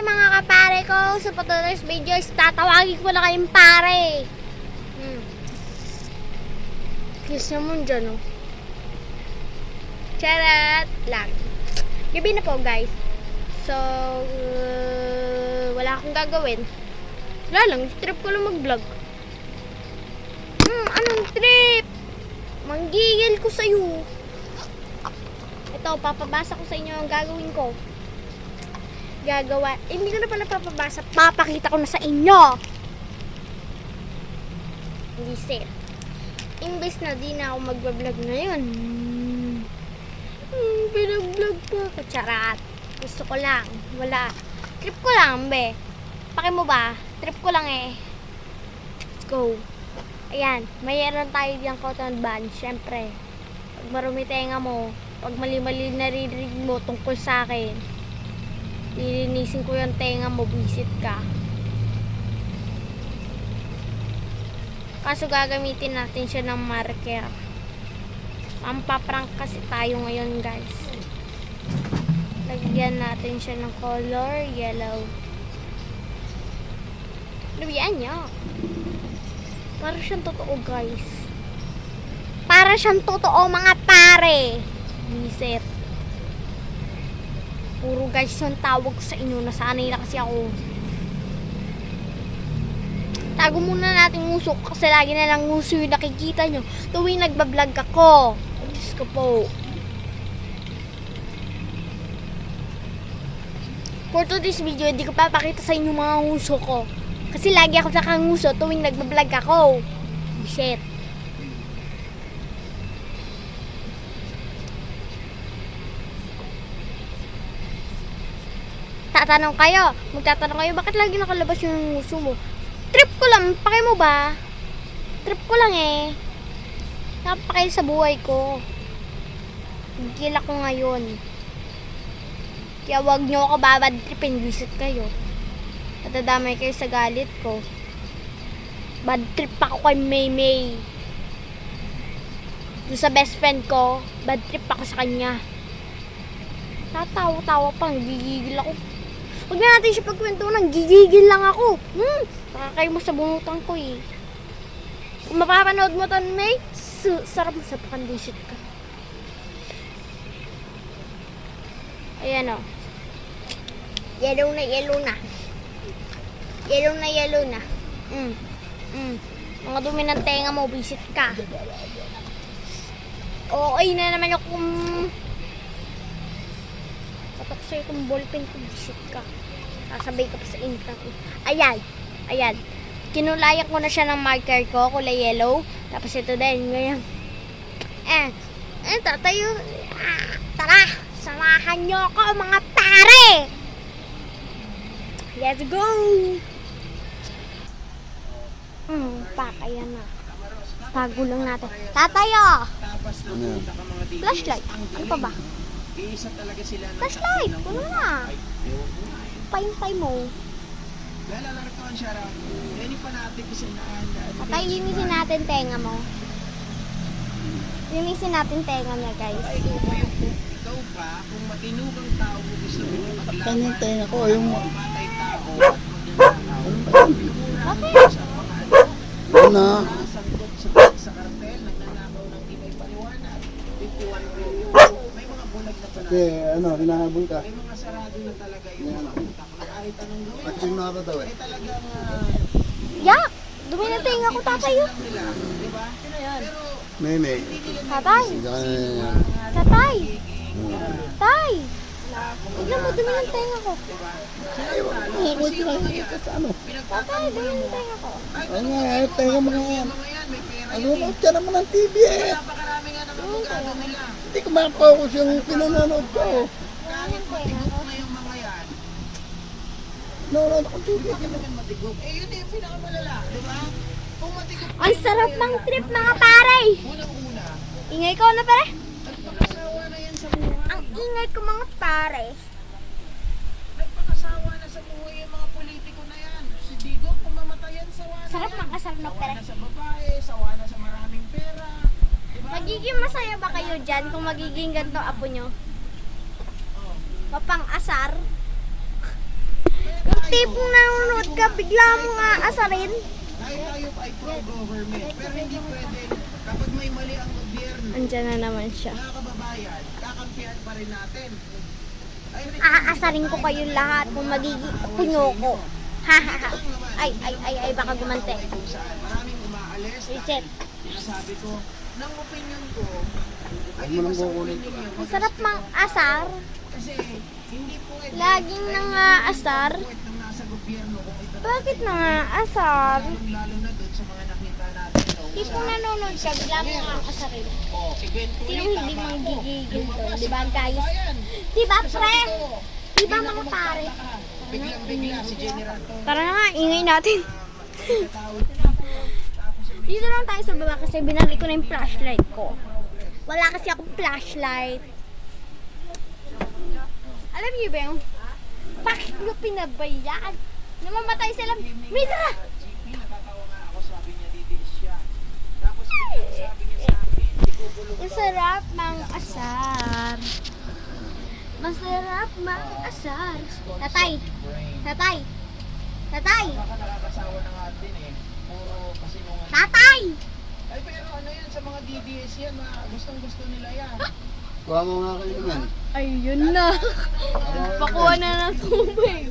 kayo mga kapare ko sa patuloy video is tatawagin ko na kayong pare. Hmm. Kiss naman dyan, oh. Charat lang. Gabi na po, guys. So, uh, wala akong gagawin. Wala lang, trip ko lang mag-vlog. Hmm, anong trip? Manggigil ko sa'yo. Ito, papabasa ko sa inyo ang gagawin ko. Gagawa. Eh, hindi ko na pala papabasa. Papakita ko na sa inyo. Hindi sir. Imbes na di na ako magbablog ngayon. Hmm, binag-vlog pa ako. Charat. Gusto ko lang. Wala. Trip ko lang, be. Paki mo ba? Trip ko lang eh. Let's go. Ayan, mayroon tayo diyang cotton band. Siyempre, pag marumi tenga mo, pag mali-mali naririnig mo tungkol sa akin, lilinisin ko yung tenga mo, visit ka. Kaso gagamitin natin siya ng marker. Pampaprank kasi tayo ngayon, guys. Lagyan natin siya ng color yellow. Lagyan niya. Para siyang totoo, guys. Para siyang totoo, mga pare. Visit. Puro guys yung tawag sa inyo. Nasanay na kasi ako. Tago muna natin ngusok kasi lagi na lang nguso yung nakikita nyo tuwing nagbablog ako. Diyos ko po. For today's video, hindi ko papakita sa inyo mga nguso ko. Kasi lagi ako nakanguso tuwing nagbablog ako. Shit. Tatanong kayo, magtatanong kayo, bakit lagi nakalabas yung nguso mo? Trip ko lang, pake mo ba? Trip ko lang eh. Napakay sa buhay ko. Gil ako ngayon. Kaya wag nyo ako babad tripin, visit kayo. Natadamay kayo sa galit ko. Bad trip ako kay Maymay. Doon sa best friend ko, bad trip ako sa kanya. Tatawa-tawa pa, gigigil ako. Huwag na natin siya pagkwentuhan, gigigil lang ako. Hmm, nakakay mo sa bunutan ko eh. Kung mapapanood mo ton May, sarap mo sa pakandisit ka. Ayan o. Yellow na yellow na. Yellow na yellow na. Mm. Mm. Mga dumi ng tenga mo, visit ka. Okay na naman yung kung... Patok sa'yo kung ballpen ko, visit ka. Sasabay ka pa sa income. Ayan. Ayan. Kinulayak ko na siya ng marker ko, kulay yellow. Tapos ito din, ngayon. Eh, eh, tatayo. Ah, tara, samahan niyo ako mga pare! Let's go! Hmm, pakaya na. Tago lang natin. Tatayo! Ano? Flashlight. Ano pa ba? Iisa talaga sila ng Flashlight! Puno na. Pay-pay mo. Lalalaratawan siya raw. Yan yung panatik kasi na Patay, linisin natin tenga mo. Linisin natin tenga niya, guys. Ay, ikaw ba yung ikaw ba kung matinugang tao mo gusto mo maglaban Takpan yung tenga ko, yung... matay tao at magnanakaw. Bakit? Sa mga ano, Ano na? nasangkot sa sa kartel, nagnanakaw ng tibay paliwanag, 51 billion. May mga bulag na pala. Okay, ano, hinahabol ka. May mga sarado na talaga yung mga utak na kahit anong gawin mo. Action na ka daw eh. Eh talagang ah, Yak! Dumi na tenga ko, tatayo. lang nila, di ba? Pero May may. Tatay! Hindi ka na yan. Tatay! Hmm. Tay! Tignan mo, dumi ng tenga ko. Ay, wait lang. Ito sa ano? Tatay, dumi ng tenga ko. Ano nga, eh, tenga mo nga yan. yan. Ano na ka naman ng TV eh. Napakarami nga naman magkano nila. Hindi ko makapokus yung pinanonood ko. Kahit matigok na yung mga yan, Nanonood ako TV. bakit naman matigok? Eh yun yung pinakamalala, di ba? Kung matigok Ang sarap ng trip, mga pare! unang-una, Ingay ko na, pare. nagpakasawa na yan sa buhay. Ang ingay ko, mga pare. Nagpakasawa na sa buhay yung mga politiko na yan. Si Digong, kung mamatayan, sawa na Sarap yan. ng kasal na, Sawa pare. na sa babae, sawa na sa maraming pera. Di ba? Magiging masaya ba kayo dyan kung magiging ganito apo nyo? Oh. Asar? Tipong nanonood ka, bigla mo nga asarin. Kahit tayo ay pro-government, pero hindi pwede kapag may mali ang gobyerno, Andyan na naman siya. mga kababayan, kakampihan pa rin natin. Aasarin ko kayo lahat kung magiging punyo ko. Ha ha ha. Ay, ay, ay, ay, baka gumante. maraming umaalis. Richard, Sabi ko, ng opinion ko, ay mo sa opinion niyo. ang sarap mang asar. Kasi hindi pwede. Laging nang nasa gobyerno Bakit lalo na doon sa mga nakita natin. No, Tipong nanonood ka, bigla mo nga asarin. oh, eventually, Sino hindi ako. manggigigil doon, di ba guys? Di ba pre? Di ba hindi mga ako pare? Biglang-bigla si General. Tara na nga, ingay natin. Dito lang tayo sa baba kasi binalik ko na yung flashlight ko. Wala kasi akong flashlight. Alam niyo ba yung bakit nyo pinabayaan? Namamatay sila. Mitra! GP, natatawa nga ako, sabi niya, details siya. Tapos biglang sabi niya sa akin, ikugulong Ang sarap mang asar. Masarap mang asar. Tatay! Tatay! Tatay! Eh. Tatay! Ay, pero ano yan, sa mga DDS yan, mga gustong gusto nila yan. Kuha mo nga kayo naman. Ayun na. Pakuha na ng tubig.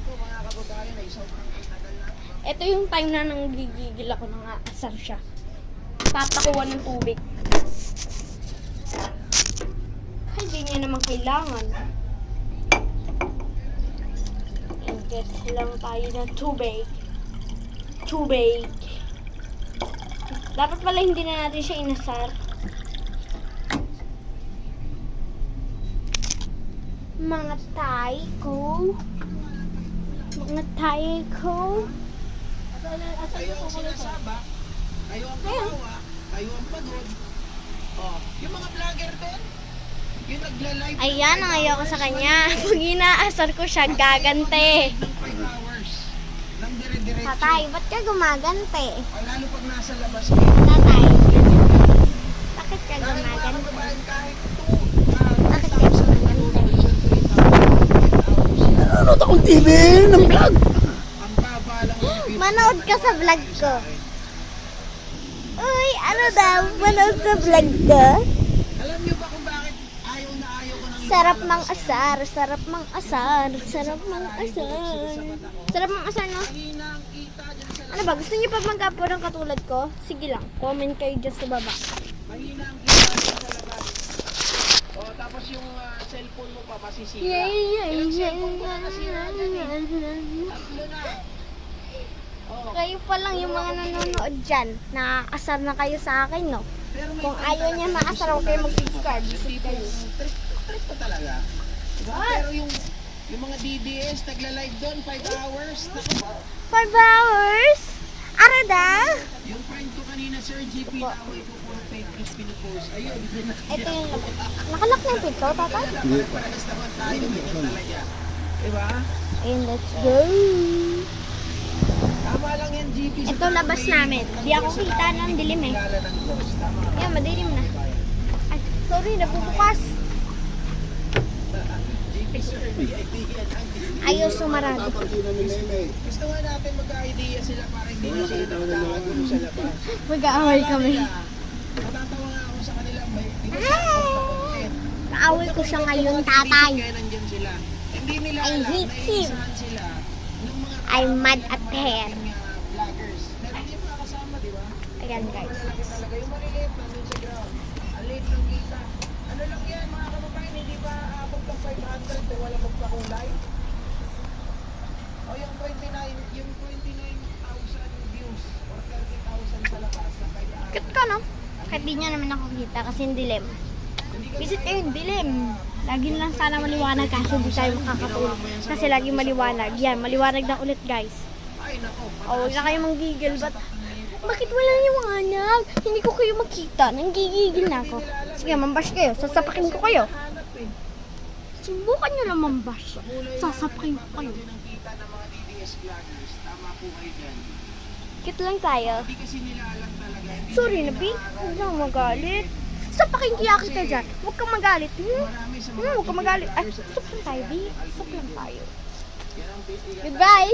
Ito yung time na nanggigigil ako nang aasar siya. Papakuha ng tubig. Ay, di niya naman kailangan. Ingit lang tayo ng tubig. Tubig. Dapat pala hindi na natin siya inasar. Mga tay ko. Mga tay ko. Kayo ang sinasaba, kayo ang kawawa, kayo ang pagod. Oh, yung mga vlogger din, yung nagla-live Ayan ang ayoko sa kanya. Pag inaasar ko siya, gagante. ng 5 hours. Nang dire-diretso. Tatay, ba't ka gumagante? Oh, lalo pag nasa labas kayo. Tatay, bakit ka Kahit mga gumagante? kababayan, kahit 2, Bakit ka gumagante? 3,000 Nanonood akong TV ng vlog. Manood ka sa vlog ko. Uy, ano daw? Manood sa vlog ko? Alam niyo ba kung bakit ayaw na ayaw ko ng Sarap mang asar, sarap mang asar, sarap mang asar. Sarap mang asar, no? Ano ba, gusto niyo pa mag-upload ng katulad ko? Sige lang, comment kayo dyan sa baba. Mahina ang kita sa tapos yung ah, cellphone mo pa masisira. Yay, cellphone ko na nasira dyan eh. Tatlo na. Oh, Kayo pa lang yung mga nanonood dyan. Nakaasar na kayo sa akin, no? pero may Kung iba ayaw niya talaga maasar, gusto huwag kayo mag-subscribe. Yung Visit tipong kayo. trip, trip pa talaga. Diba? Pero yung yung mga DDS, nagla-live doon, 5 hours. Naku, Five hours? Arada? yung friend ko kanina, Sir GP, na ako ito puro fake news pinupost. Ayun, yun na. Ito yung. Nakalak na yung pinto, tatay? Hindi pa. Parehas naman tayo, ganyan talaga. Diba? Ayun, let's go. Tama lang yan, GP. Ito labas namin. Di ako kita ng dilim eh. Ayan, madilim na. Ay, sorry, nabubukas. GP, sir, may idea Ayaw sumarado. Gusto nga natin magka-idea sila para hindi na sila nagkakagulo sa labas. Mag-aaway kami. Natatawa nga ako sa kanila. May, content? Kaaway ko siya ngayon, tatay. Kaya nandyan sila. Hindi nila I alam, hate him. sila ng mga I'm mad at her. uh, vloggers. Pero hindi mo kasama, di ba? Ayan, guys. Malaki talaga. Yung maliliit nandun sa ground. Ang liit ng kita. Ano lang yan mga kababayan, hindi pa abot ng 500 kung wala magpakulay. O yung 29, yung 29,000 views or 30,000 sa labas na kaya Cute ka, no? Kahit di niya naman ako kita kasi yung dilim. Visit kayo yung dilim. Lagi lang sana maliwanag kaso di tayo makakatulog. Kasi lagi maliwanag. Yan, maliwanag na ulit, guys. ay nako, O, huwag na kayo manggigil. Ba't, bakit wala liwanag? Hindi ko kayo makita. Nanggigigil na ako. Sige, mambash kayo. Sasapakin ko kayo. Subukan nyo lang mambash. Sasapakin ko kayo. Tama po kayo dyan. Cute lang tayo. Sorry na, Bi. Huwag na magalit. Sapakin kaya kita dyan. Huwag kang magalit. Hmm? Hmm, huwag kang magalit. Ay, stop lang tayo, Bi. Stop lang tayo. Goodbye!